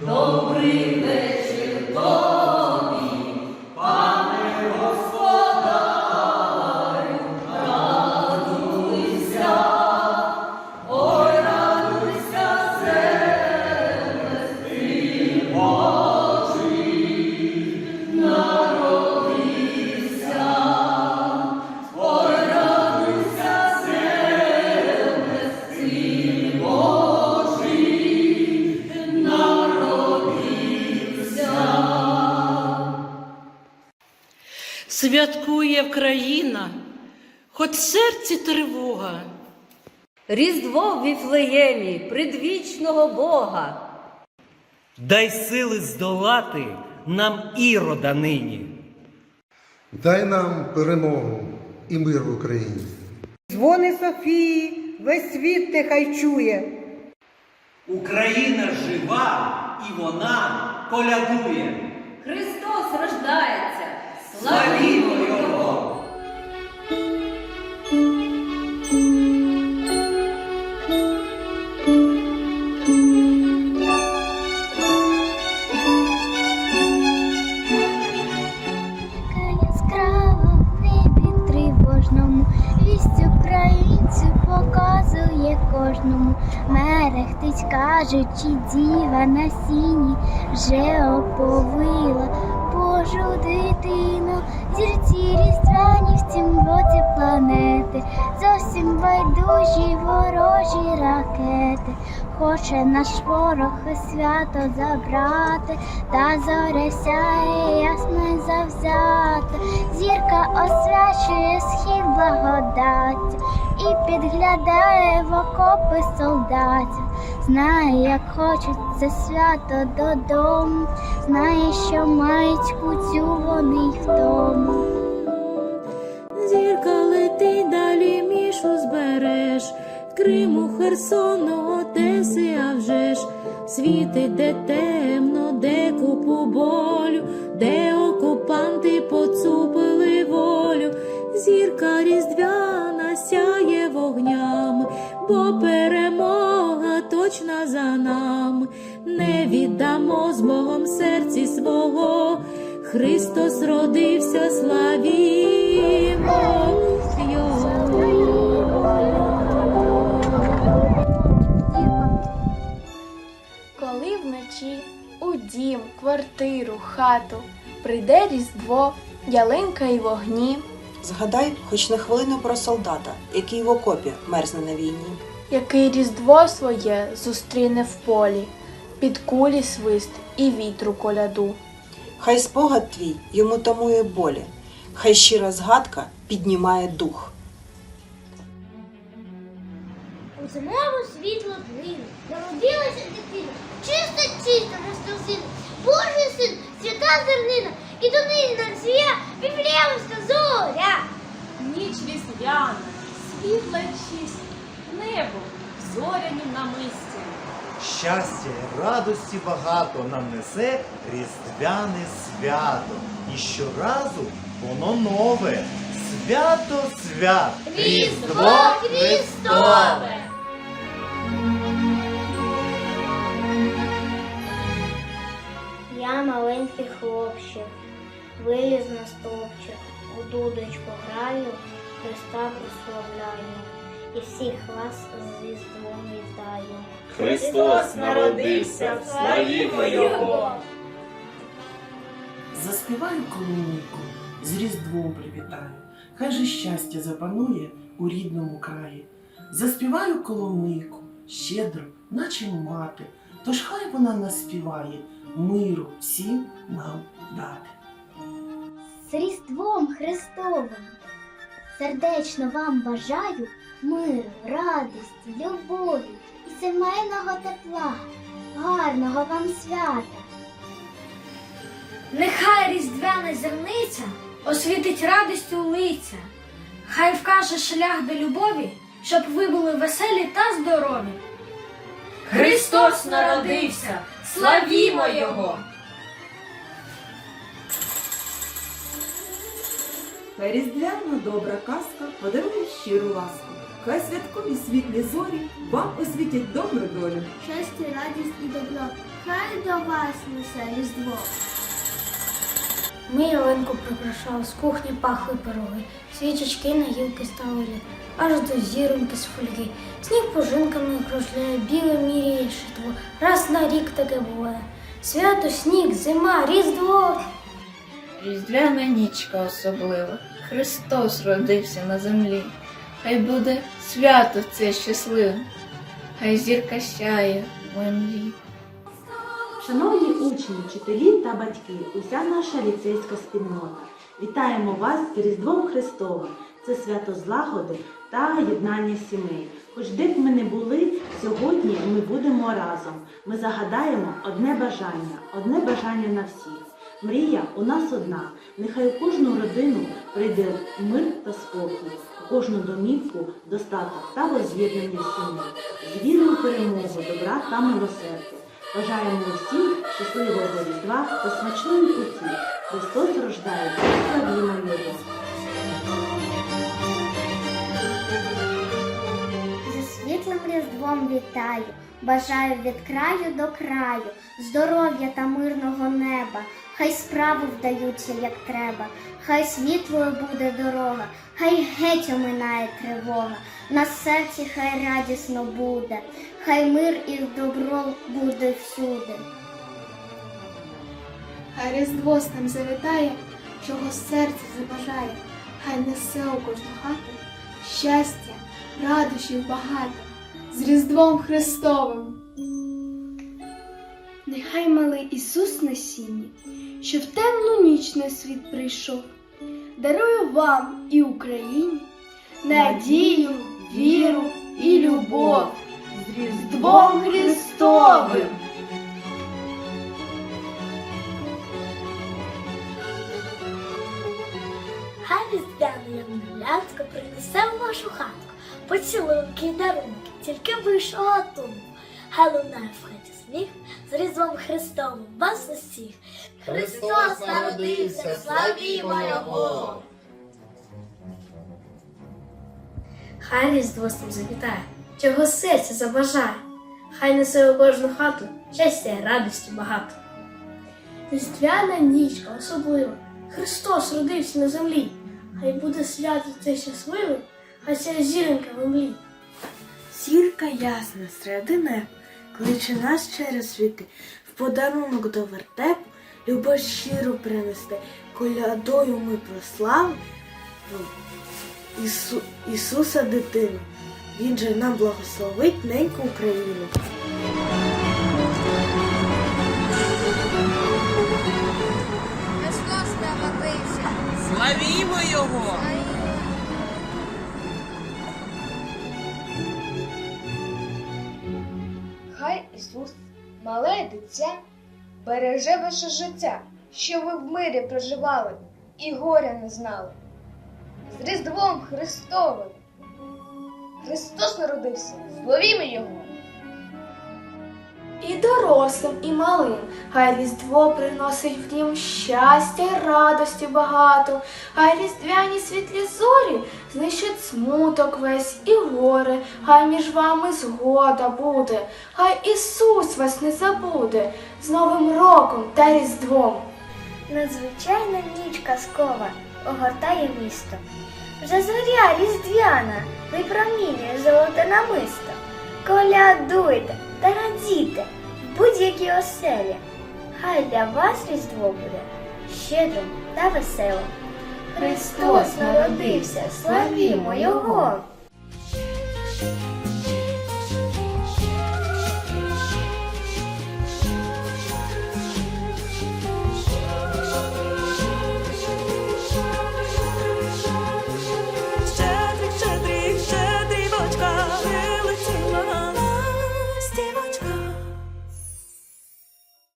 Dobrý святкує країна, хоч в серці тривога. Різдво в Віфлеємі, предвічного Бога. Дай сили здолати нам ірода нині. Дай нам перемогу і мир в Україні. Дзвони Софії, весь світ нехай чує. Україна жива і вона колядує. Христос рождається. Славімо Його! Яка яскрава в небі тривожному, вість українцю показує кожному. Мерехтить, кажучи, діва на сіні вже оповила Божу дитину, зірці різдвяні в цім році планети, зовсім байдужі ворожі ракети. Хоче наш ворог свято забрати, та зоря сяє ясно й завзято. Зірка освячує схід благодаттю і підглядає в окопи солдатів. Знає, як хочуть це свято додому, знає, що мають куцю вони й вдома. Зірка летить далі мішу збереш, Криму, Херсону, Одеси, а вже ж. Світить, де темно, де купу болю, де окупанти поцупили волю, зірка різдвяна бо перемога точна за нами, не віддамо з Богом серці свого. Христос родився, славімо Коли вночі у дім, квартиру, хату прийде різдво, ялинка і вогні, Згадай хоч на хвилину про солдата, який в окопі мерзне на війні. який різдво своє зустріне в полі, під кулі свист і вітру коляду. Хай спогад твій йому тамує болі, хай щира згадка піднімає дух. У зимову світло днину народилася дитина, чисто, чисто розтрусина, Божий син, свята зернина, і до нині нам сія Віфлеємська зоря. Ніч різдвяна, світла чисть, небо зоряні намисті. Щастя і радості багато нам несе різдвяне свято. І щоразу воно нове. Свято свят! Різдво Христове! Я маленький хлопчик, виліз на стовпчик, у дудочку граю, Христа прославляю, і всіх вас з Різдвом вітаю. Христос народився, славімо Його! Заспіваю колонійку, з Різдвом привітаю, хай же щастя запанує у рідному краї. Заспіваю коломийку, щедро, наче мати, тож хай вона наспіває миру всім нам дати. З Різдвом Христовим! Сердечно вам бажаю миру, радості, любові і сімейного тепла, гарного вам свята! Нехай різдвяна зерниця освітить радістю лиця, хай вкаже шлях до любові, щоб ви були веселі та здорові. Христос народився, славімо Його! Хай різдвяна добра казка подарує щиру ласку. Хай святкові світлі зорі вам освітять добру долю. Щастя, радість і добро, хай до вас несе Різдво! Ми ялинку прикрашали, з кухні пахли пироги, свічечки на гілки ставили, аж до зіроньки з фольги. Сніг пожинками кружляє, біле міряє шитво. Раз на рік таке буває. Свято, сніг, зима, різдво. Різдвяна нічка особлива, Христос родився на землі. Хай буде свято це щасливе, хай зірка сяє в млі. Шановні учні, вчителі та батьки, уся наша ліцейська спільнота. Вітаємо вас з Різдвом Христовим. Це свято злагоди та єднання сімей. Хоч де б ми не були, сьогодні ми будемо разом. Ми загадаємо одне бажання, одне бажання на всіх. Мрія у нас одна. Нехай у кожну родину прийде мир та спокій, у кожну домівку достаток та воз'єднання сімей, з вірою перемогу, добра та милосердя. Бажаємо усім щасливого Різдва та смачної путі. Христос рождається, славімо Його! Зі світлим різдвом вітаю, бажаю від краю до краю, здоров'я та мирного неба. Хай справи вдаються, як треба, хай світлою буде дорога, хай геть оминає тривога, на серці хай радісно буде, хай мир і добро буде всюди. Хай Різдво з ним завітає, чого серце забажає, хай несе у кожну хату щастя, радощів багато, з Різдвом Христовим. Нехай малий Ісус на сіні, що в темну ніч на світ прийшов, дарую вам і Україні надію, віру і любов з Різдвом Христовим. Хай різдвяна янголятка принесе в вашу хатку поцілунки й дарунки, тільки вийшов тому. Хай лунає в хаті сміх з Різдвом Христовим вас усіх. Христос народився, славімо Його! Хай різдво з ним завітає, чого серце забажає. Хай несе у кожну хату щастя і радості багато. Різдвяна нічка особлива. Христос родився на землі. Хай буде свято це щасливе, хай ця зіронька в омлі. Зірка ясна середи неба, кличе нас через світи, в подарунок до вертепу, любов щиру принести, колядою ми прослави Ісу, Ісуса дитину. Він же нам благословить неньку Україну. Береже ваше життя, що ви в мирі проживали і горя не знали. З Різдвом Христовим. Христос народився, зловімо Його! І дорослим, і малим, хай Різдво приносить в дім щастя й радості багато, хай різдвяні світлі зорі знищать смуток весь і горе, хай між вами згода буде, хай Ісус вас не забуде з Новим роком та Різдвом. Надзвичайна ніч казкова огортає місто. Вже зоря різдвяна випромінює золоте намисто. Колядуйте та радійте в будь-якій оселі. Хай для вас різдво буде щедрим та веселим. Христос народився, славімо Його!